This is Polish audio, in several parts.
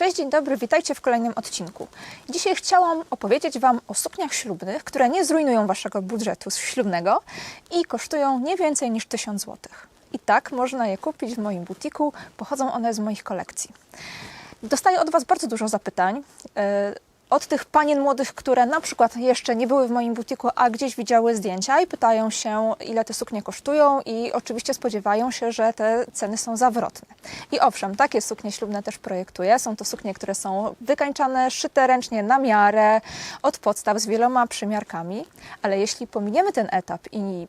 Cześć, dzień dobry, witajcie w kolejnym odcinku. Dzisiaj chciałam opowiedzieć Wam o sukniach ślubnych, które nie zrujnują Waszego budżetu ślubnego i kosztują nie więcej niż 1000 zł. I tak można je kupić w moim butiku, pochodzą one z moich kolekcji. Dostaję od Was bardzo dużo zapytań. Od tych panien młodych, które na przykład jeszcze nie były w moim butiku, a gdzieś widziały zdjęcia i pytają się, ile te suknie kosztują, i oczywiście spodziewają się, że te ceny są zawrotne. I owszem, takie suknie ślubne też projektuję. Są to suknie, które są wykańczane, szyte ręcznie na miarę, od podstaw z wieloma przymiarkami, ale jeśli pominiemy ten etap i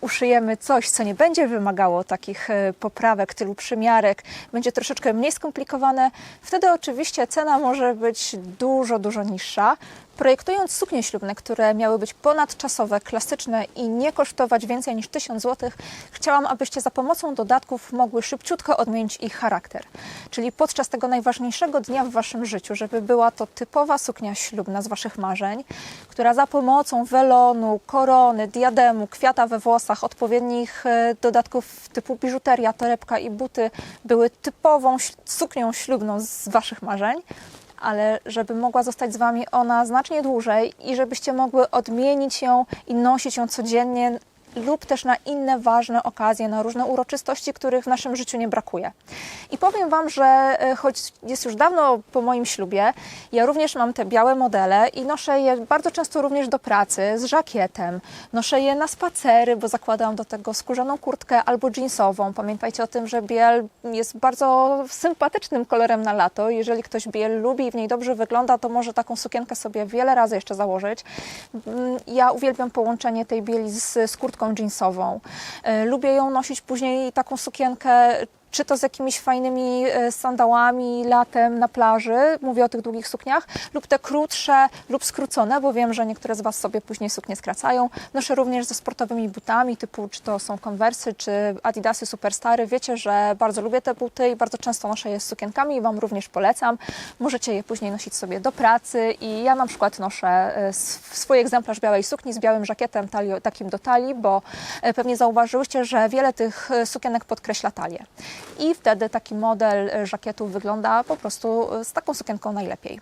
uszyjemy coś, co nie będzie wymagało takich e, poprawek, tylu przymiarek, będzie troszeczkę mniej skomplikowane, wtedy oczywiście cena może być dużo, dużo niższa. Projektując suknie ślubne, które miały być ponadczasowe, klasyczne i nie kosztować więcej niż 1000 zł, chciałam, abyście za pomocą dodatków mogły szybciutko odmienić ich charakter. Czyli podczas tego najważniejszego dnia w waszym życiu, żeby była to typowa suknia ślubna z waszych marzeń, która za pomocą welonu, korony, diademu, kwiata we włosach, odpowiednich e, dodatków typu biżuteria, torebka i buty były typową suknią ślubną z waszych marzeń ale żeby mogła zostać z Wami ona znacznie dłużej i żebyście mogły odmienić ją i nosić ją codziennie lub też na inne ważne okazje, na różne uroczystości, których w naszym życiu nie brakuje. I powiem Wam, że e, choć jest już dawno po moim ślubie, ja również mam te białe modele i noszę je bardzo często również do pracy z żakietem. Noszę je na spacery, bo zakładam do tego skórzaną kurtkę albo jeansową. Pamiętajcie o tym, że biel jest bardzo sympatycznym kolorem na lato. Jeżeli ktoś biel lubi i w niej dobrze wygląda, to może taką sukienkę sobie wiele razy jeszcze założyć. Mm, Ja uwielbiam połączenie tej bieli z, z kurtką jeansową. E, Lubię ją nosić później taką sukienkę czy to z jakimiś fajnymi e, sandałami latem na plaży, mówię o tych długich sukniach, lub te krótsze lub skrócone, bo wiem, że niektóre z Was sobie później suknie skracają. Noszę również ze sportowymi butami, typu czy to są Conversy, czy Adidasy Superstary. Wiecie, że bardzo lubię te buty i bardzo często noszę je z sukienkami i Wam również polecam. Możecie je później nosić sobie do pracy i ja na przykład noszę e, swój egzemplarz białej sukni z białym żakietem takim do talii, bo e, pewnie zauważyłyście, że wiele tych sukienek podkreśla talię. I wtedy taki model e, żakietu wygląda po prostu e, z taką sukienką najlepiej.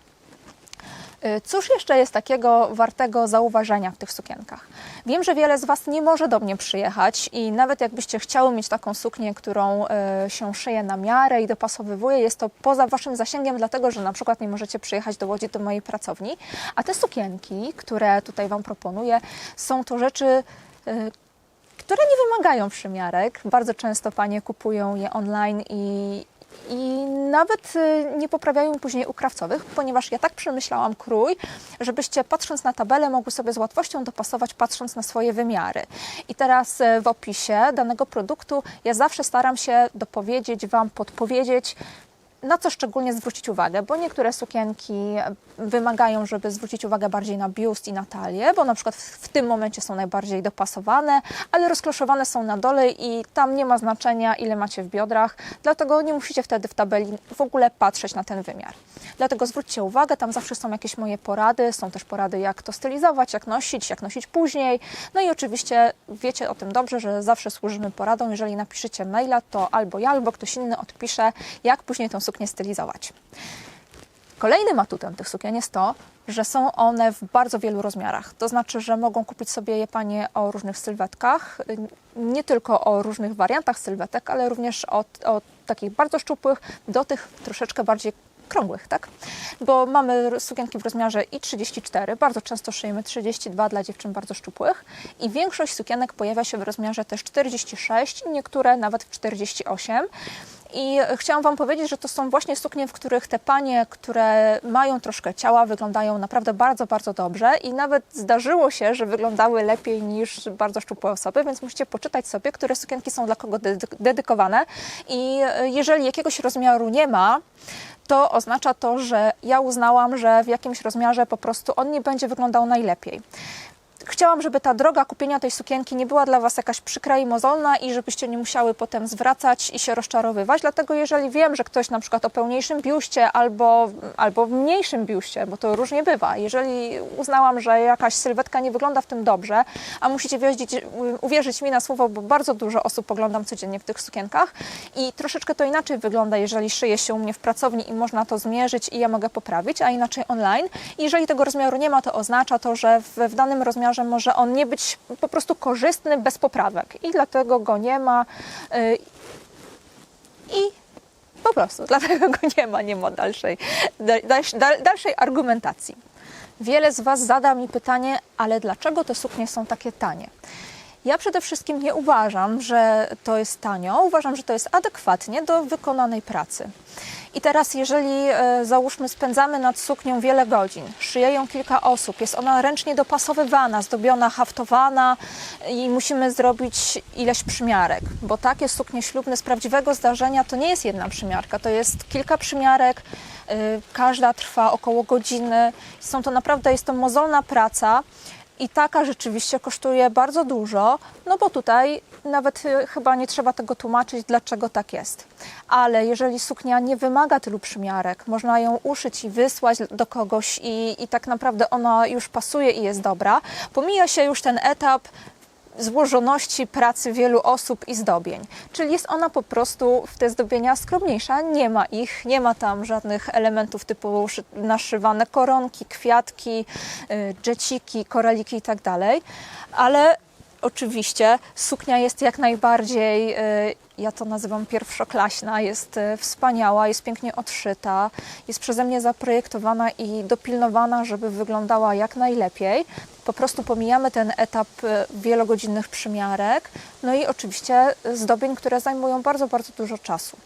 E, Cóż jeszcze jest takiego wartego zauważenia w tych sukienkach? Wiem, że wiele z Was nie może do mnie przyjechać i nawet jakbyście chciały mieć taką suknię, którą się szyje na miarę i dopasowywuje, jest to poza Waszym zasięgiem, dlatego że na przykład nie możecie przyjechać do Łodzi do mojej pracowni. A te sukienki, które tutaj Wam proponuję, są to rzeczy, które nie wymagają przymiarek. Bardzo często panie kupują je online i, i nawet y, nie poprawiają później u krawcowych, ponieważ ja tak przemyślałam krój, żebyście patrząc na tabelę mogły sobie z łatwością dopasować patrząc na swoje wymiary. I teraz y, w opisie danego produktu ja zawsze staram się dopowiedzieć Wam, podpowiedzieć, na co szczególnie zwrócić uwagę, bo niektóre sukienki wymagają, żeby zwrócić uwagę bardziej na biust i na talię, bo na przykład w tym momencie są najbardziej dopasowane, ale rozkloszowane są na dole i tam nie ma znaczenia, ile macie w biodrach, dlatego nie musicie wtedy w tabeli w ogóle patrzeć na ten wymiar. Dlatego zwróćcie uwagę, tam zawsze są jakieś moje porady, są też porady, jak to stylizować, jak nosić, jak nosić później. No i oczywiście wiecie o tym dobrze, że zawsze służymy poradą. Jeżeli napiszecie maila, to albo ja, albo ktoś inny odpisze, jak później tą suknię stylizować. Kolejnym atutem tych sukien jest to, że są one w bardzo wielu rozmiarach. To znaczy, że mogą kupić sobie je panie o różnych sylwetkach, nie tylko o różnych wariantach sylwetek, ale również od, od takich bardzo szczupłych do tych troszeczkę bardziej krągłych, tak? Bo mamy sukienki w rozmiarze i 34, bardzo często szyjemy 32 dla dziewczyn bardzo szczupłych i większość sukienek pojawia się w rozmiarze też 46 i niektóre nawet w 48. I chciałam Wam powiedzieć, że to są właśnie suknie, w których te panie, które mają troszkę ciała, wyglądają naprawdę bardzo, bardzo dobrze i nawet zdarzyło się, że wyglądały lepiej niż bardzo szczupłe osoby, więc musicie poczytać sobie, które sukienki są dla kogo dedy- dedykowane i e, jeżeli jakiegoś rozmiaru nie ma, to oznacza to, że ja uznałam, że w jakimś rozmiarze po prostu on nie będzie wyglądał najlepiej. Chciałam, żeby ta droga kupienia tej sukienki nie była dla Was jakaś przykra i mozolna i żebyście nie musiały potem zwracać i się rozczarowywać. Dlatego jeżeli wiem, że ktoś na przykład o pełniejszym biuście albo, albo mniejszym biuście, bo to różnie bywa, jeżeli uznałam, że jakaś sylwetka nie wygląda w tym dobrze, a musicie wjeździć, uwierzyć mi na słowo, bo bardzo dużo osób oglądam codziennie w tych sukienkach i troszeczkę to inaczej wygląda, jeżeli szyje się u mnie w pracowni i można to zmierzyć i ja mogę poprawić, a inaczej online. I jeżeli tego rozmiaru nie ma, to oznacza to, że w, w danym rozmiarze może on nie być po prostu korzystny bez poprawek i dlatego go nie ma. y, I po prostu dlatego go nie ma, nie ma dalszej, dal, dal, dalszej argumentacji. Wiele z Was zada mi pytanie, ale dlaczego te suknie są takie tanie? Ja przede wszystkim nie uważam, że to jest tanio, uważam, że to jest adekwatnie do wykonanej pracy. I teraz, jeżeli e, załóżmy, spędzamy nad suknią wiele godzin, szyje ją kilka osób, jest ona ręcznie dopasowywana, zdobiona, haftowana i musimy zrobić ileś przymiarek, bo takie suknie ślubne z prawdziwego zdarzenia to nie jest jedna przymiarka, to jest kilka przymiarek, y, każda trwa około godziny. Są to naprawdę, jest to mozolna praca. I taka rzeczywiście kosztuje bardzo dużo, no bo tutaj nawet y, chyba nie trzeba tego tłumaczyć, dlaczego tak jest. Ale jeżeli suknia nie wymaga tylu przymiarek, można ją uszyć i wysłać do kogoś i, i tak naprawdę ona już pasuje i jest dobra, pomija się już ten etap złożoności pracy wielu osób i zdobień. Czyli jest ona po prostu w te zdobienia skromniejsza, nie ma ich, nie ma tam żadnych elementów typu szy- naszywane koronki, kwiatki, y, dżeciki, koraliki i tak ale oczywiście suknia jest jak najbardziej, y, ja to nazywam pierwszoklaśna, jest y, wspaniała, jest pięknie odszyta, jest przeze mnie zaprojektowana i dopilnowana, żeby wyglądała jak najlepiej. Po prostu pomijamy ten etap y, wielogodzinnych przymiarek, no i oczywiście zdobień, które zajmują bardzo, bardzo dużo czasu.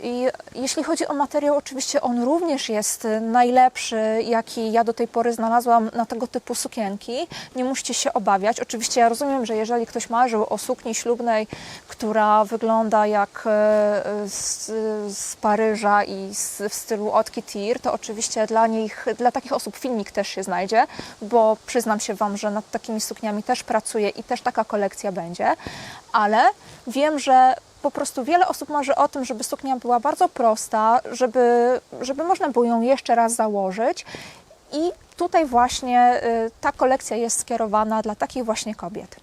I jeśli chodzi o materiał, oczywiście on również jest najlepszy, jaki ja do tej pory znalazłam na tego typu sukienki. Nie musicie się obawiać. Oczywiście ja rozumiem, że jeżeli ktoś marzył o sukni ślubnej, która wygląda jak e, z, z Paryża i z, w stylu haute couture, to oczywiście dla nich, dla takich osób filmik też się znajdzie, bo przyznam się Wam, że nad takimi sukniami też pracuję i też taka kolekcja będzie, ale wiem, że po prostu wiele osób marzy o tym, żeby suknia była bardzo prosta, żeby, żeby można było ją jeszcze raz założyć. I tutaj właśnie y, ta kolekcja jest skierowana dla takich właśnie kobiet.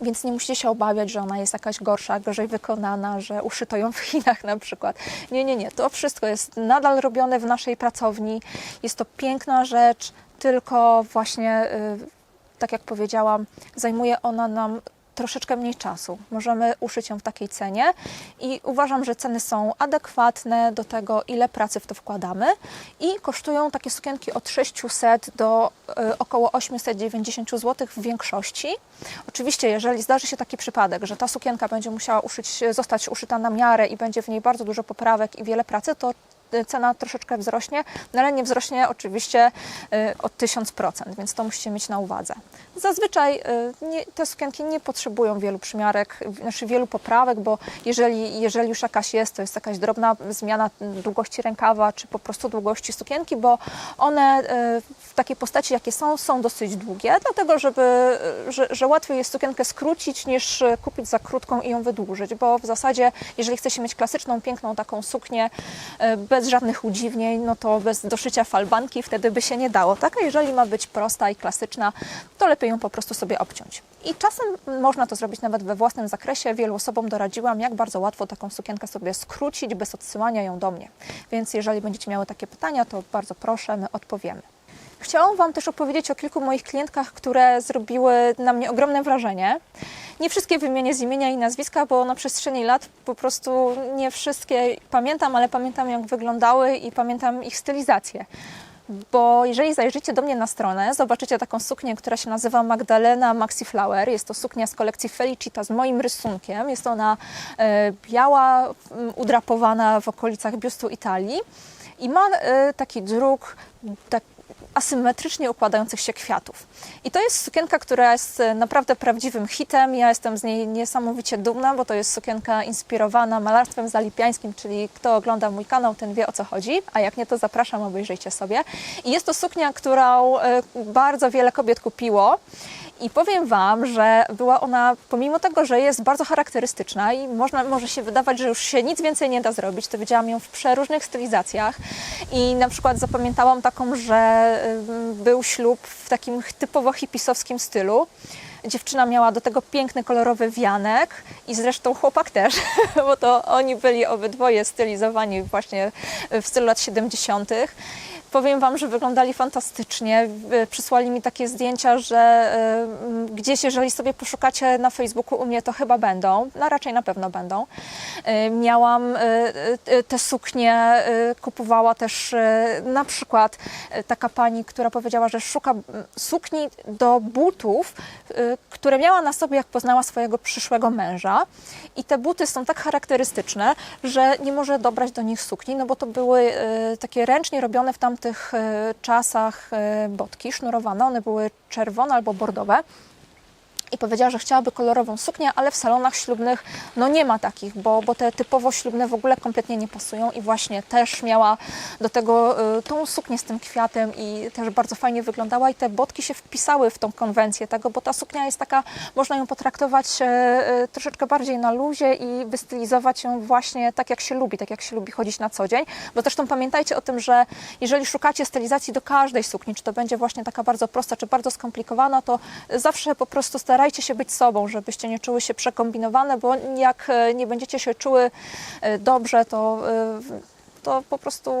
Więc nie musicie się obawiać, że ona jest jakaś gorsza, gorzej wykonana, że uszyto ją w Chinach na przykład. Nie, nie, nie. To wszystko jest nadal robione w naszej pracowni. Jest to piękna rzecz, tylko właśnie, y, tak jak powiedziałam, zajmuje ona nam troszeczkę mniej czasu. Możemy uszyć ją w takiej cenie i uważam, że ceny są adekwatne do tego, ile pracy w to wkładamy i kosztują takie sukienki od 600 do y, około 890 zł w większości. Oczywiście, jeżeli zdarzy się taki przypadek, że ta sukienka będzie musiała uszyć, zostać uszyta na miarę i będzie w niej bardzo dużo poprawek i wiele pracy, to cena troszeczkę wzrośnie, no ale nie wzrośnie oczywiście y, o 1000%, więc to musicie mieć na uwadze. Zazwyczaj y, te sukienki nie potrzebują wielu przymiarek, znaczy wielu poprawek, bo jeżeli, jeżeli już jakaś jest, to jest jakaś drobna zmiana długości rękawa, czy po prostu długości sukienki, bo one y, w takiej postaci, jakie są, są dosyć długie, dlatego żeby, że, że łatwiej jest sukienkę skrócić niż kupić za krótką i ją wydłużyć, bo w zasadzie, jeżeli chce się mieć klasyczną, piękną taką suknię y, bez żadnych udziwnień, no to bez doszycia falbanki wtedy by się nie dało, tak? A jeżeli ma być prosta i klasyczna, to lepiej ją po prostu sobie obciąć. I czasem można to zrobić nawet we własnym zakresie. Wielu osobom doradziłam, jak bardzo łatwo taką sukienkę sobie skrócić bez odsyłania ją do mnie. Więc jeżeli będziecie miały takie pytania, to bardzo proszę, my odpowiemy. Chciałam Wam też opowiedzieć o kilku moich klientkach, które zrobiły na mnie ogromne wrażenie. Nie wszystkie wymienię z imienia i nazwiska, bo na przestrzeni lat po prostu nie wszystkie pamiętam, ale pamiętam jak wyglądały i pamiętam ich stylizację. Bo jeżeli zajrzycie do mnie na stronę, zobaczycie taką suknię, która się nazywa Magdalena Maxi Flower. Jest to suknia z kolekcji Felicita z moim rysunkiem. Jest ona e, biała, m, udrapowana w okolicach biustu Italii i ma e, taki druk tak, asymetrycznie układających się kwiatów. I to jest sukienka, która jest e, naprawdę prawdziwym hitem. Ja jestem z niej niesamowicie dumna, bo to jest sukienka inspirowana malarstwem zalipiańskim, czyli kto ogląda mój kanał, ten wie o co chodzi, a jak nie, to zapraszam, obejrzyjcie sobie. I jest to suknia, którą e, bardzo wiele kobiet kupiło. I powiem Wam, że była ona, pomimo tego, że jest bardzo charakterystyczna i można, może się wydawać, że już się nic więcej nie da zrobić, to widziałam ją w przeróżnych stylizacjach i na przykład zapamiętałam taką, że ym, był ślub w takim typowo hipisowskim stylu. Dziewczyna miała do tego piękny, kolorowy wianek i zresztą chłopak też, bo to oni byli obydwoje stylizowani właśnie w stylu lat 70. Powiem Wam, że wyglądali fantastycznie. Y, Przysłali mi takie zdjęcia, że y, gdzieś, jeżeli sobie poszukacie na Facebooku u mnie, to chyba będą. No raczej na pewno będą. Y, Miałam te suknie, kupowała też na przykład taka pani, która powiedziała, że szuka sukni do butów, które miała na sobie, jak poznała swojego przyszłego męża. I te buty są tak charakterystyczne, że nie może dobrać do nich sukni, no bo to były takie ręcznie robione w tamtych y, czasach y, botki sznurowane. One były czerwone albo bordowe i powiedziała, że chciałaby kolorową suknię, ale w salonach ślubnych no nie ma takich, bo, bo te typowo ślubne w ogóle kompletnie nie pasują i właśnie też miała do tego y, tą suknię z tym kwiatem i też bardzo fajnie wyglądała i te botki się wpisały w tą konwencję tego, bo ta suknia jest taka, można ją potraktować e, e, troszeczkę bardziej na luzie i wystylizować ją właśnie tak jak się lubi, tak jak się lubi chodzić na co dzień, bo zresztą pamiętajcie o tym, że jeżeli szukacie stylizacji do każdej sukni, czy to będzie właśnie taka bardzo prosta, czy bardzo skomplikowana, to zawsze po prostu starajcie się być sobą, żebyście nie czuły się przekombinowane, bo jak e, nie będziecie się czuły e, dobrze, to, e, to po prostu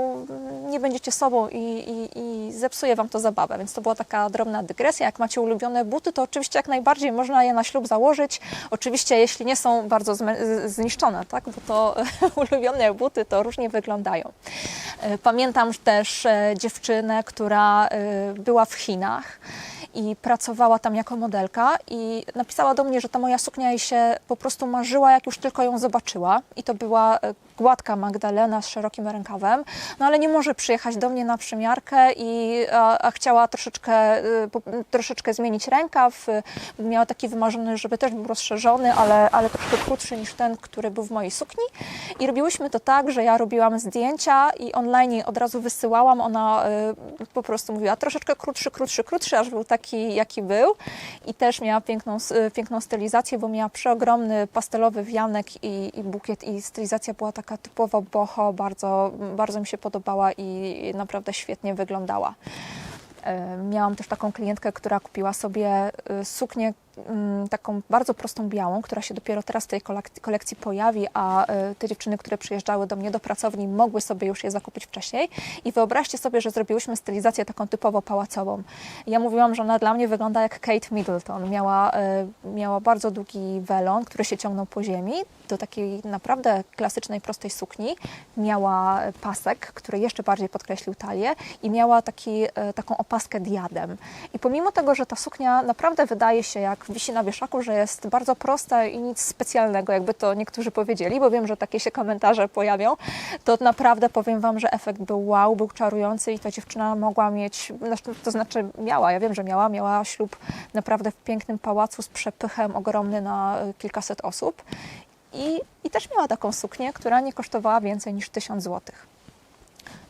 nie będziecie sobą i, i, i zepsuje Wam to zabawę. Więc to była taka drobna dygresja. Jak macie ulubione buty, to oczywiście jak najbardziej można je na ślub założyć. Oczywiście jeśli nie są bardzo zniszczone, tak? bo to ulubione buty to różnie wyglądają. Pamiętam też dziewczynę, która była w Chinach i pracowała tam jako modelka i napisała do mnie, że ta moja suknia jej się po prostu marzyła, jak już tylko ją zobaczyła. I to była e, gładka Magdalena z szerokim rękawem, no ale nie może przyjechać do mnie na przymiarkę i a, a chciała troszeczkę, e, troszeczkę zmienić rękaw. e, Miała taki wymarzony, żeby też był rozszerzony, ale, ale troszkę krótszy niż ten, który był w mojej sukni. I robiłyśmy to tak, że ja robiłam zdjęcia i online jej od razu wysyłałam. Ona po prostu mówiła troszeczkę krótszy, krótszy, krótszy, aż był taki, jaki był. I też miała piękną, y, piękną stylizację, bo miała przeogromny pastelowy wianek i, i bukiet. I stylizacja była taka typowo boho, bardzo, bardzo mi się podobała i, naprawdę świetnie wyglądała. E, Miałam też taką klientkę, która kupiła sobie e, suknię taką bardzo prostą białą, która się dopiero teraz w tej kolek- kolekcji pojawi, a e, te dziewczyny, które przyjeżdżały do mnie do pracowni, mogły sobie już je zakupić wcześniej. I wyobraźcie sobie, że zrobiłyśmy stylizację taką typowo pałacową. Ja mówiłam, że ona dla mnie wygląda jak Kate Middleton. Miała, e, miała bardzo długi welon, który się ciągnął po ziemi do takiej naprawdę klasycznej, prostej sukni. Miała pasek, który jeszcze bardziej podkreślił talię i miała taki, e, taką opaskę diadem. I pomimo tego, że ta suknia naprawdę wydaje się, jak wisi na wieszaku, że jest bardzo prosta i nic specjalnego, jakby to niektórzy powiedzieli, bo wiem, że takie się komentarze pojawią, to naprawdę powiem Wam, że efekt był wow, był czarujący i ta dziewczyna mogła mieć, to znaczy miała, ja wiem, że miała, miała ślub naprawdę w pięknym pałacu z przepychem ogromny na e, kilkaset osób. I, I też miała taką suknię, która nie kosztowała więcej niż 1000 złotych.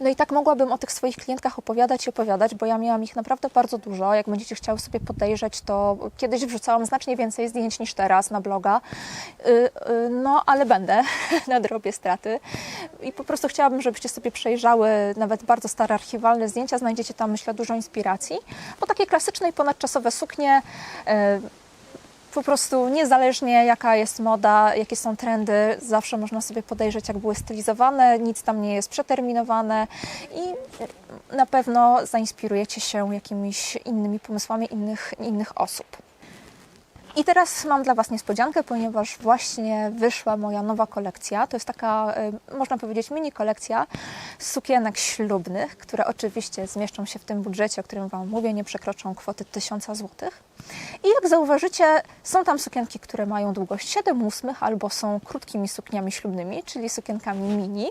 No i tak mogłabym o tych swoich klientkach opowiadać i opowiadać, bo ja miałam ich naprawdę bardzo dużo. Jak będziecie chciały sobie podejrzeć, to kiedyś wrzucałam znacznie więcej zdjęć niż teraz na bloga. Y, y, No, ale będę, nadrobię straty. I po prostu chciałabym, żebyście sobie przejrzały nawet bardzo stare archiwalne zdjęcia. Znajdziecie tam, myślę, dużo inspiracji. Bo takie klasyczne i ponadczasowe suknie y, po prostu niezależnie jaka jest moda, jakie są trendy, zawsze można sobie podejrzeć, jak były stylizowane, nic tam nie jest przeterminowane i na pewno zainspirujecie się jakimiś innymi pomysłami innych, innych osób. I teraz mam dla Was niespodziankę, ponieważ właśnie wyszła moja nowa kolekcja. To jest taka, y, można powiedzieć, mini kolekcja sukienek ślubnych, które oczywiście zmieszczą się w tym budżecie, o którym Wam mówię, nie przekroczą kwoty 1000 zł. I jak zauważycie, są tam sukienki, które mają długość 7 ósmych albo są krótkimi sukniami ślubnymi, czyli sukienkami mini.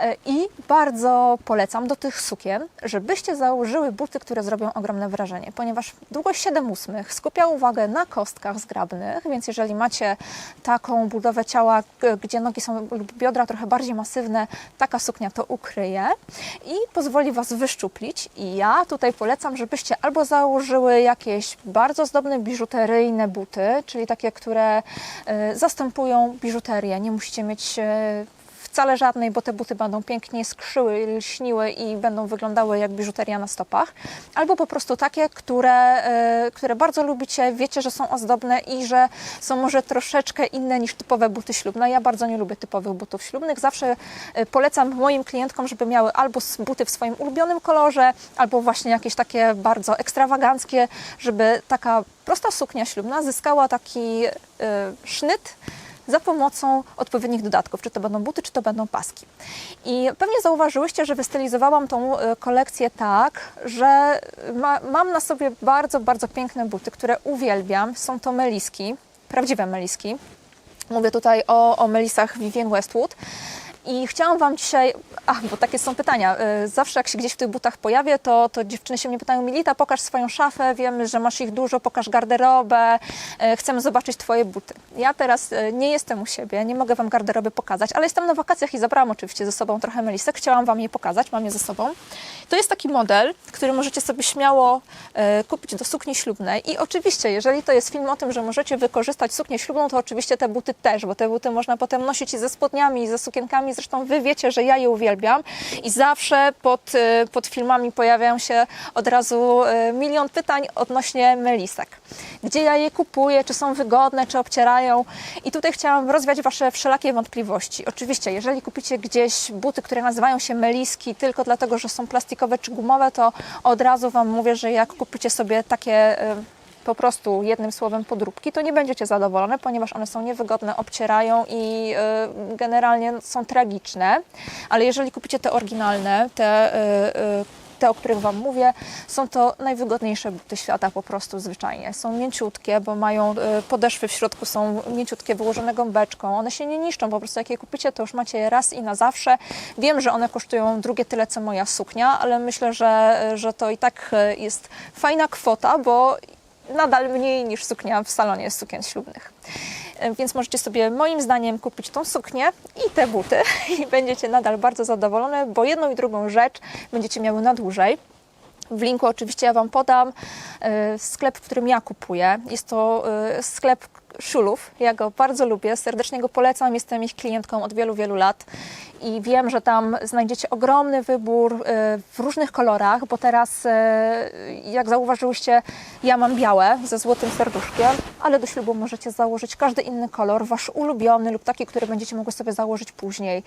E, I bardzo polecam do tych sukien, żebyście założyły buty, które zrobią ogromne wrażenie, ponieważ długość 7 ósmych skupia uwagę na kostkach zgrabnych, więc jeżeli macie taką budowę ciała, g- gdzie nogi są lub biodra trochę bardziej masywne, taka suknia to ukryje i pozwoli Was wyszczuplić. I ja tutaj polecam, żebyście albo założyły jakieś bardzo zdobne biżuteryjne buty, czyli takie, które e, zastępują biżuterię. Nie musicie mieć e, wcale żadnej, bo te buty będą pięknie skrzyły, lśniły i będą wyglądały jak biżuteria na stopach. Albo po prostu takie, które, e, które bardzo lubicie, wiecie, że są ozdobne i że są może troszeczkę inne niż typowe buty ślubne. Ja bardzo nie lubię typowych butów ślubnych. Zawsze e, polecam moim klientkom, żeby miały albo buty w swoim ulubionym kolorze, albo właśnie jakieś takie bardzo ekstrawaganckie, żeby taka prosta suknia ślubna zyskała taki e, sznyt, za pomocą odpowiednich dodatków, czy to będą buty, czy to będą paski. I pewnie zauważyłyście, że wystylizowałam tą e, kolekcję tak, że ma, mam na sobie bardzo, bardzo piękne buty, które uwielbiam. Są to meliski, prawdziwe meliski. Mówię tutaj o, o melisach Vivienne Westwood. I chciałam Wam dzisiaj, ach, bo takie są pytania. y, Zawsze jak się gdzieś w tych butach pojawię, to, to dziewczyny się mnie pytają, Milita, pokaż swoją szafę, wiemy, że masz ich dużo, pokaż garderobę, y, chcemy zobaczyć Twoje buty. Ja teraz y, nie jestem u siebie, nie mogę Wam garderoby pokazać, ale jestem na wakacjach i zabrałam oczywiście ze sobą trochę melisek, chciałam Wam je pokazać, mam je ze sobą. To jest taki model, który możecie sobie śmiało kupić do sukni ślubnej i oczywiście, jeżeli to jest film o tym, że możecie wykorzystać suknię ślubną, to oczywiście te buty też, bo te buty można potem nosić i ze spodniami, i ze sukienkami, zresztą Wy wiecie, że ja je uwielbiam i zawsze pod, y, pod filmami pojawiają się od razu y, milion pytań odnośnie melisek. Gdzie ja je kupuję, czy są wygodne, czy obcierają i tutaj chciałam rozwiać Wasze wszelakie wątpliwości. Oczywiście, jeżeli kupicie gdzieś buty, które nazywają się meliski tylko dlatego, że są plastikowe czy gumowe, to od razu Wam mówię, że jak kupicie sobie takie y, po prostu jednym słowem podróbki, to nie będziecie zadowolone, ponieważ one są niewygodne, obcierają i y, generalnie są tragiczne. Ale jeżeli kupicie te oryginalne, te, y, y, te, o których Wam mówię, są to najwygodniejsze buty świata po prostu zwyczajnie. Są mięciutkie, bo mają podeszwy w środku, są mięciutkie, wyłożone gąbeczką. One się nie niszczą, po prostu jak je kupicie, to już macie je raz i na zawsze. Wiem, że one kosztują drugie tyle, co moja suknia, ale myślę, że, że to i tak jest fajna kwota, bo nadal mniej niż suknia w salonie sukien ślubnych. E, Więc możecie sobie moim zdaniem kupić tą suknię i te buty i będziecie nadal bardzo zadowolone, bo jedną i drugą rzecz będziecie miały na dłużej. W linku oczywiście ja Wam podam e, sklep, w którym ja kupuję. Jest to e, sklep Szulów. Ja go bardzo lubię, serdecznie go polecam. Jestem ich klientką od wielu, wielu lat i wiem, że tam znajdziecie ogromny wybór e, w różnych kolorach, bo teraz, jak zauważyłyście, ja mam białe ze złotym serduszkiem, ale do ślubu możecie założyć każdy inny kolor, wasz ulubiony lub taki, który będziecie mogły sobie założyć później.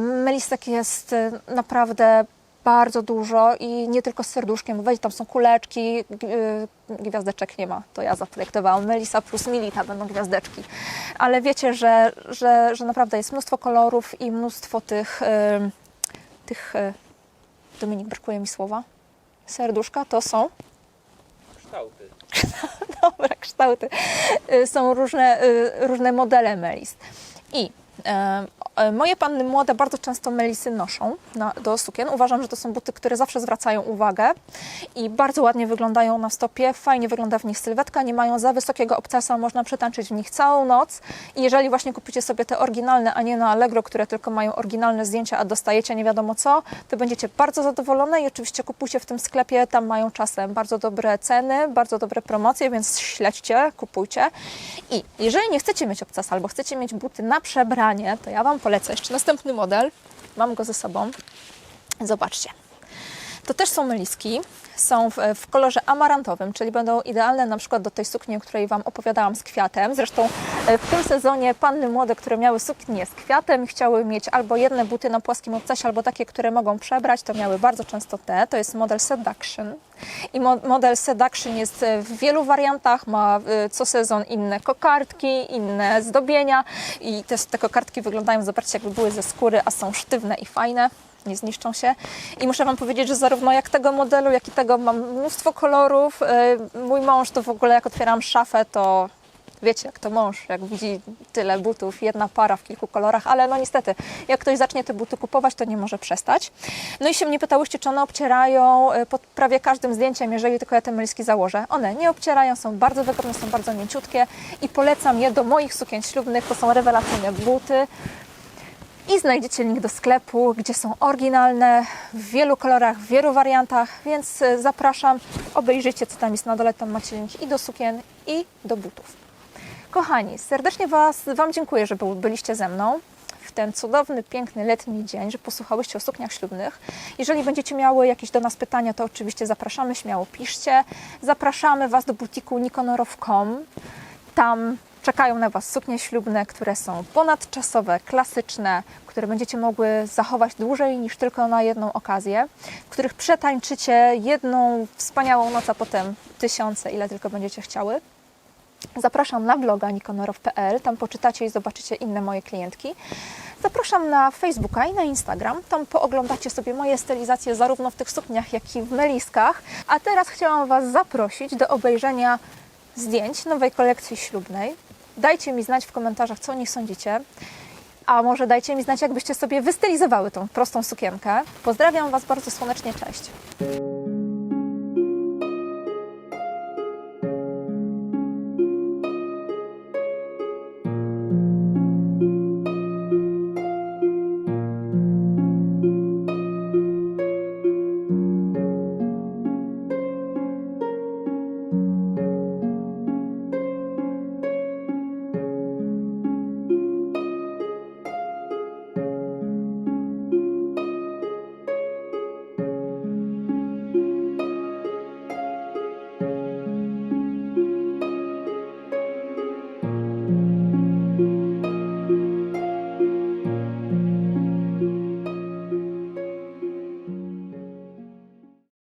Melisek jest naprawdę bardzo dużo i nie tylko z serduszkiem, weź, tam są kuleczki, y, gwiazdeczek nie ma, to ja zaprojektowałam. Melisa plus Milita będą gwiazdeczki. Ale wiecie, że, że, że naprawdę jest mnóstwo kolorów i mnóstwo tych, y, tych y, Dominik, brakuje mi słowa. Serduszka to są kształty. dobra kształty. Są różne, różne modele melis. I moje panny młode bardzo często melisy noszą na, do sukien. Uważam, że to są buty, które zawsze zwracają uwagę i bardzo ładnie wyglądają na stopie. Fajnie wygląda w nich sylwetka, nie mają za wysokiego obcasa, można przetańczyć w nich całą noc. I jeżeli właśnie kupicie sobie te oryginalne, a nie na Allegro, które tylko mają oryginalne zdjęcia, a dostajecie nie wiadomo co, to będziecie bardzo zadowolone i oczywiście kupujcie w tym sklepie, tam mają czasem bardzo dobre ceny, bardzo dobre promocje, więc śledźcie, kupujcie. I jeżeli nie chcecie mieć obcasa albo chcecie mieć buty na przebranie, to ja Wam polecę jeszcze następny model. Mam go ze sobą. Zobaczcie. To też są meliski. Są w, w kolorze amarantowym, czyli będą idealne na przykład do tej sukni, o której Wam opowiadałam z kwiatem. Zresztą e, w tym sezonie panny młode, które miały suknię z kwiatem, chciały mieć albo jedne buty na płaskim obcasie, albo takie, które mogą przebrać, to miały bardzo często te. To jest model Seduction. I mo- model Seduction jest e, w wielu wariantach, ma e, co sezon inne kokardki, inne zdobienia i te, te kokardki wyglądają, zobaczcie, jakby były ze skóry, a są sztywne i fajne nie zniszczą się. I muszę Wam powiedzieć, że zarówno jak tego modelu, jak i tego mam mnóstwo kolorów. E, Mój mąż to w ogóle, jak otwieram szafę, to Wiecie, jak to mąż, jak widzi tyle butów, jedna para w kilku kolorach, ale no niestety, jak ktoś zacznie te buty kupować, to nie może przestać. No i się mnie pytałyście, czy one obcierają y, pod prawie każdym zdjęciem, jeżeli tylko ja te myliski założę. One nie obcierają, są bardzo wygodne, są bardzo mięciutkie i polecam je do moich sukien ślubnych. To są rewelacyjne buty. I znajdziecie link do sklepu, gdzie są oryginalne w wielu kolorach, w wielu wariantach, więc y, zapraszam, obejrzyjcie co tam jest na dole, tam macie link i do sukien, i do butów. Kochani, serdecznie was, Wam dziękuję, że byliście ze mną w ten cudowny, piękny, letni dzień, że posłuchałyście o sukniach ślubnych. Jeżeli będziecie miały jakieś do nas pytania, to oczywiście zapraszamy, śmiało piszcie. Zapraszamy Was do butiku nikonorow.com. Tam czekają na Was suknie ślubne, które są ponadczasowe, klasyczne, które będziecie mogły zachować dłużej niż tylko na jedną okazję, w których przetańczycie jedną wspaniałą noc, a potem tysiące, ile tylko będziecie chciały. Zapraszam na bloga nikonorow.pl, tam poczytacie i zobaczycie inne moje klientki. Zapraszam na Facebooka i na Instagram, tam pooglądacie sobie moje stylizacje zarówno w tych sukniach, jak i w meliskach. A teraz chciałam Was zaprosić do obejrzenia zdjęć nowej kolekcji ślubnej. Dajcie mi znać w komentarzach, co o nich sądzicie. A może dajcie mi znać, jakbyście sobie wystylizowały tą prostą sukienkę. Pozdrawiam Was bardzo słonecznie, cześć!